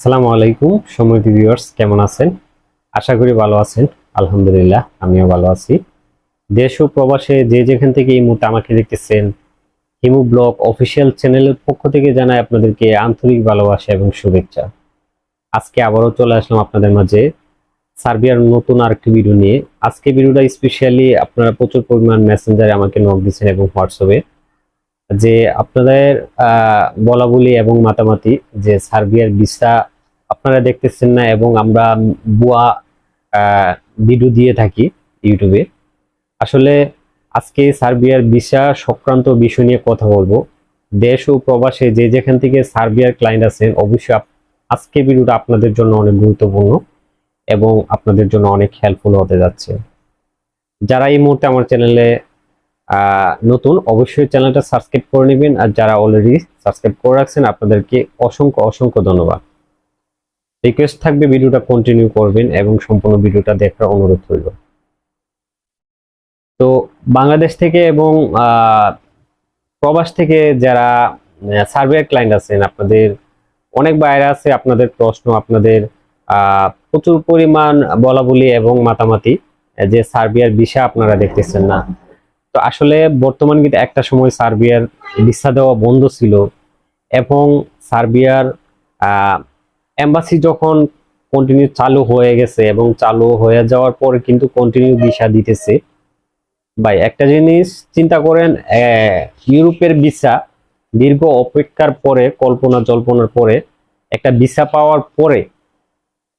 আসসালামু আলাইকুম, সময় ভিউয়ার্স কেমন আছেন? আশা করি ভালো আছেন। আলহামদুলিল্লাহ, আমিও ভালো আছি। দেশ ও প্রবাসে যে যেখান থেকে এই মুহূর্তে আমাকে দেখতেছেন, হিমু ব্লগ অফিসিয়াল চ্যানেলের পক্ষ থেকে জানাই আপনাদেরকে আন্তরিক ভালোবাসা এবং শুভেচ্ছা। আজকে আবারও চলে আসলাম আপনাদের মাঝে সার্বিয়ার নতুন আরেকটি ভিডিও নিয়ে। আজকে ভিডিওটা স্পেশালি আপনারা প্রচুর পরিমাণ মেসেঞ্জারে আমাকে নক দিচ্ছেন এবং হোয়াটসঅ্যাপে। যে আপনাদের বলা বলি এবং মাতামাতি যে সার্বিয়ার ভিসা আপনারা দেখতেছেন না এবং আমরা বুয়া ভিডিও দিয়ে থাকি ইউটিউবে। আসলে আজকে সার্বিয়ার ভিসা সংক্রান্ত বিষয় নিয়ে কথা বলব। দেশ ও প্রবাসে যে যেখান থেকে সার্বিয়ার ক্লায়েন্ট আছেন অবশ্যই আজকে ভিডিওটা আপনাদের জন্য অনেক গুরুত্বপূর্ণ এবং আপনাদের জন্য অনেক হেল্পফুল হতে যাচ্ছে। যারা এই মুহূর্তে আমার চ্যানেলে নতুন, অবশ্যই চ্যানেলটা সাবস্ক্রাইব করে নেবেন। আর যারা অলরেডি সাবস্ক্রাইব করে রাখছেন, আপনাদেরকে অসংখ্য অসংখ্য ধন্যবাদ। রিকোয়েস্ট থাকবে ভিডিওটা কন্টিনিউ করবেন এবং সম্পূর্ণ ভিডিওটা দেখার অনুরোধ রইল। তো বাংলাদেশ থেকে এবং প্রবাস থেকে যারা সার্ভেয়ার ক্লায়েন্ট আছেন, আপনাদের অনেক বাইরে আছে, আপনাদের প্রশ্ন, আপনাদের প্রচুর পরিমাণ বলা বলি এবং মাতামাতি, যে সার্বিয়ার ভিসা আপনারা দেখতেছেন না। তো আসলে বর্তমান কিন্তু একটা সময় সার্বিয়ার ভিসা দেওয়া বন্ধ ছিল এবং সার্বিয়ার এম্বাসি যখন কন্টিনিউ চালু হয়ে গেছে এবং চালু হয়ে যাওয়ার পরে কিন্তু কন্টিনিউ ভিসা দিতেছে। ভাই, একটা জিনিস চিন্তা করেন ইউরোপের ভিসা দীর্ঘ অপেক্ষার পরে, কল্পনা জল্পনার পরে, একটা ভিসা পাওয়ার পরে,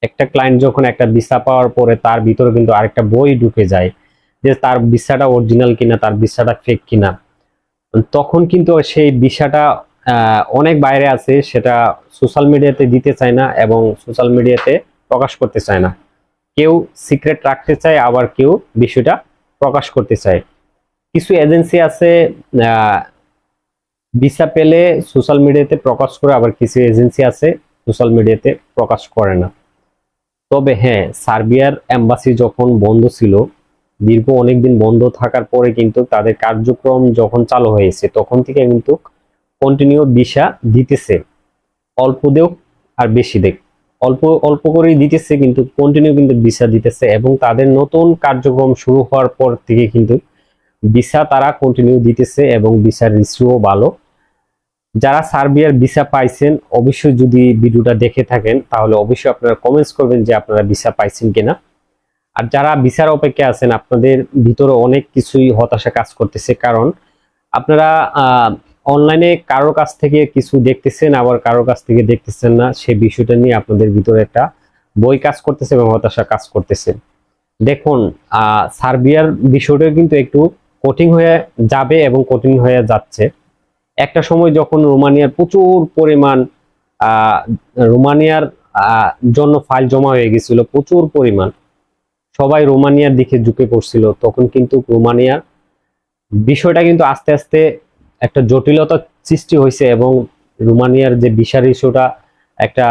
একটা ক্লায়েন্ট যখন একটা ভিসা পাওয়ার পরে তার ভিতরে কিন্তু আরেকটা বই ঢুকে যায়। যে তার ভিসাটা অরিজিনাল কিনা, তার ভিসাটা ফেক কিনা। তখন কিন্তু সেই ভিসাটা অনেক বাইরে আছে, সেটা সোশ্যাল মিডিয়াতে দিতে চায় না এবং সোশ্যাল মিডিয়াতে প্রকাশ করতে চায় না। কেউ সিক্রেট রাখতে চায়, আবার কেউ বিষয়টা প্রকাশ করতে চায়। কিছু এজেন্সি আছে ভিসা পেলে সোশ্যাল মিডিয়াতে প্রকাশ করে, আবার কিছু এজেন্সি আছে সোশ্যাল মিডিয়াতে প্রকাশ করে না। তবে হ্যাঁ সার্বিয়ার এম্বাসি যখন বন্ধ ছিল দীর্ঘ অনেকদিন বন্ধ থাকার পরে কিন্তু তাদের কার্যক্রম যখন চালু হয়েছে, তখন থেকে কিন্তু কন্টিনিউ ভিসা দিতেছে। অল্প দেও আর বেশি দেখ অল্প অল্প করেই দিতেছে কিন্তু কন্টিনিউ কিন্তু ভিসা দিতেছে এবং তাদের নতুন কার্যক্রম শুরু হওয়ার পর থেকে কিন্তু ভিসা তারা কন্টিনিউ দিতেছে এবং ভিসার রিসিভও ভালো। যারা সার্বিয়ার ভিসা পাইছেন, অবশ্যই যদি ভিডিওটা দেখে থাকেন, তাহলে অবশ্যই আপনারা কমেন্টস করবেন যে আপনারা ভিসা পাইছেন কিনা। আর যারা বিচার অপেক্ষা আছেন, আপনাদের ভিতরে অনেক কিছুই হতাশা কাজ করতেছে। কারণ আপনারা অনলাইনে কারোর কাছ থেকে কিছু দেখতেছেন, আবার কারোর কাছ থেকে দেখতেছেন না সেই বিষয়টা নিয়ে আপনাদের ভিতরে একটা বই কাজ করতেছে এবং হতাশা কাজ করতেছে। দেখুন সার্বিয়ার বিষয়টা কিন্তু একটু কঠিন হয়ে যাবে এবং কঠিন হয়ে যাচ্ছে। একটা সময় যখন রোমানিয়ার প্রচুর পরিমাণ রোমানিয়ার জন্য ফাইল জমা হয়ে গেছিল, প্রচুর পরিমাণ। সবাই রোমানিয়ার দিকে ঝুঁকে পড়ছিল, তখন কিন্তু রোমানিয়ার বিষয়টা কিন্তু আস্তে আস্তে একটা জটিলতা সৃষ্টি হয়েছে এবং রোমানিয়ার যে ভিসার ইস্যুটা একটা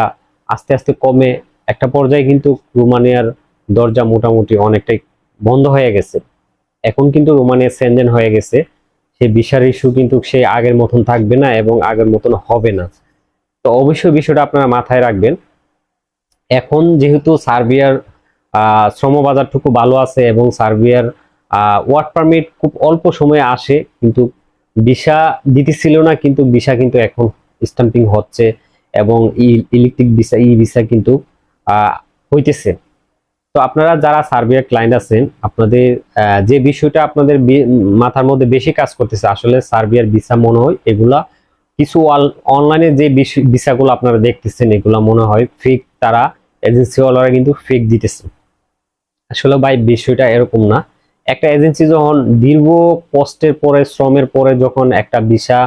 আস্তে আস্তে কমে, একটা পর্যায়ে কিন্তু রোমানিয়ার দরজা মোটামুটি অনেকটাই বন্ধ হয়ে গেছে। এখন কিন্তু রোমানিয়া সেনজেন হয়ে গেছে সেই ভিসার ইস্যু কিন্তু সেই আগের মতন থাকবে না এবং আগের মতন হবে না। তো অবশ্যই বিষয়টা আপনারা মাথায় রাখবেন। এখন যেহেতু সার্বিয়ার শ্রমবাজারটুকু ভালো আছে এবং সার্বিয়ার ওয়ার্ক পারমিট খুব অল্প সময়ে আসে, কিন্তু ভিসা দিতেছিল না, কিন্তু ভিসা কিন্তু এখন স্টাম্পিং হচ্ছে এবং ইলেকট্রিক ভিসা, ই ভিসা কিন্তু হইতেছে। তো আপনারা যারা সার্বিয়ার ক্লায়েন্ট আছেন, আপনাদের যে বিষয়টা আপনাদের মাথার মধ্যে বেশি কাজ করতেছে, আসলে সার্বিয়ার ভিসা মনে হয়, এগুলা কিছু অনলাইনে যে ভিসাগুলো আপনারা দেখতেছেন, এগুলা মনে হয় ফেক তারা এজেন্সি ওয়ালারা কিন্তু ফেক দিতেছে। আসলে ভাই, বিষয়টা এরকম না। একটা এজেন্সি যখন দীর্ঘ কষ্টের পরে, শ্রমের পরে যখন একটা ভিসা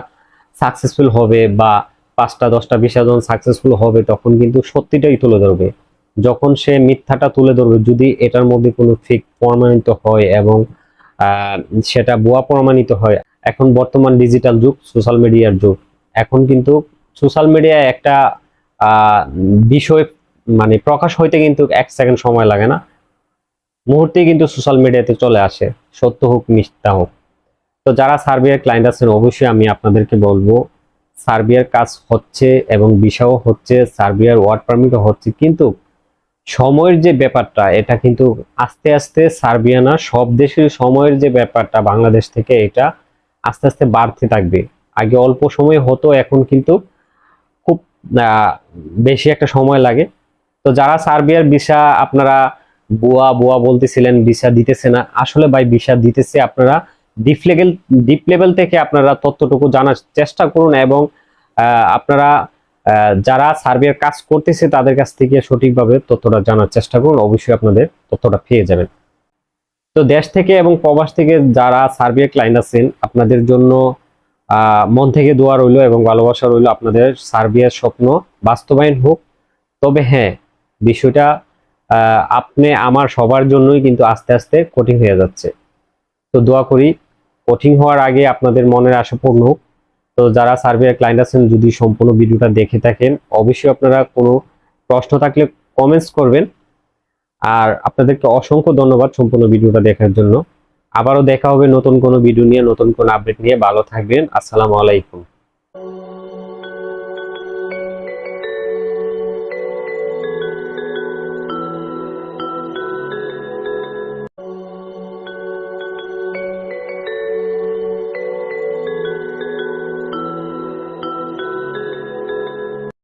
সাকসেসফুল হবে বা পাঁচটা, দশটা ভিসা যখন সাকসেসফুল হবে, তখন কিন্তু সত্যিটাই তুলে ধরবে। যখন সে মিথ্যাটা তুলে ধরবে, যদি এটার মধ্যে কোনো ফেক প্রমাণিত হয় এবং সেটা বোয়া প্রমাণিত হয়, এখন বর্তমান ডিজিটাল যুগ সোশ্যাল মিডিয়ার যুগ। এখন কিন্তু সোশ্যাল মিডিয়ায় একটা বিষয় মানে প্রকাশ হইতে কিন্তু এক সেকেন্ড সময় লাগে না। মুহূর্তেই কিন্তু সোশ্যাল মিডিয়াতে চলে আসে, সত্য হোক, মিথ্যা হোক। তো যারা সার্বিয়ার ক্লায়েন্ট আছেন, অবশ্যই আমি আপনাদেরকে বলব, সার্বিয়ার কাজ হচ্ছে এবং ভিসাও হচ্ছে, সার্বিয়ার ওয়ার্ড পারমিটও হচ্ছে, কিন্তু সময়ের যে ব্যাপারটা, এটা কিন্তু আস্তে আস্তে সার্বিয়া না, সব দেশের সময়ের যে ব্যাপারটা, বাংলাদেশ থেকে এটা আস্তে আস্তে বাড়তে থাকবে। আগে অল্প সময় হতো, এখন কিন্তু খুব বেশি একটা সময় লাগে। তো যারা সার্বিয়ার ভিসা আপনারা বুয়া বুয়া বলতেছিলেন ভিসা দিতেছে না। আসলে ভাই ভিসা দিতেছে আপনারা ডিপ লেভেল ডিপ লেভেল থেকে আপনারা তথ্যটুকু জানার চেষ্টা করুন এবং আপনারা যারা সার্বিয়ার কাজ করতেছে তাদের কাছ থেকে সঠিকভাবে তথ্যটা জানার চেষ্টা করুন। অবশ্যই আপনাদের তথ্যটা পেয়ে যাবেন। তো দেশ থেকে এবং প্রবাস থেকে যারা সার্বিয়ার ক্লায়েন্ট আছেন, আপনাদের জন্য মন থেকে দোয়া রইল এবং ভালোবাসা রইল আপনাদের সার্বিয়ার স্বপ্ন বাস্তবায়ন হোক। তবে হ্যাঁ বিষয়টা আপনি আমার সবার জন্যই কিন্তু আস্তে আস্তে কঠিন হয়ে যাচ্ছে। তো দোয়া করি, কঠিন হওয়ার আগে আপনাদের মনের আশা পূর্ণ হোক। তো যারা সার্বিয়ার ক্লায়েন্ট আছেন, যদি সম্পূর্ণ ভিডিওটা দেখে থাকেন, অবশ্যই আপনারা কোনো প্রশ্ন থাকলে কমেন্টস করবেন। আর আপনাদেরকে অসংখ্য ধন্যবাদ সম্পূর্ণ ভিডিওটা দেখার জন্য। আবারও দেখা হবে নতুন কোনো ভিডিও নিয়ে, নতুন কোনো আপডেট নিয়ে। ভালো থাকবেন। আসসালামু আলাইকুম।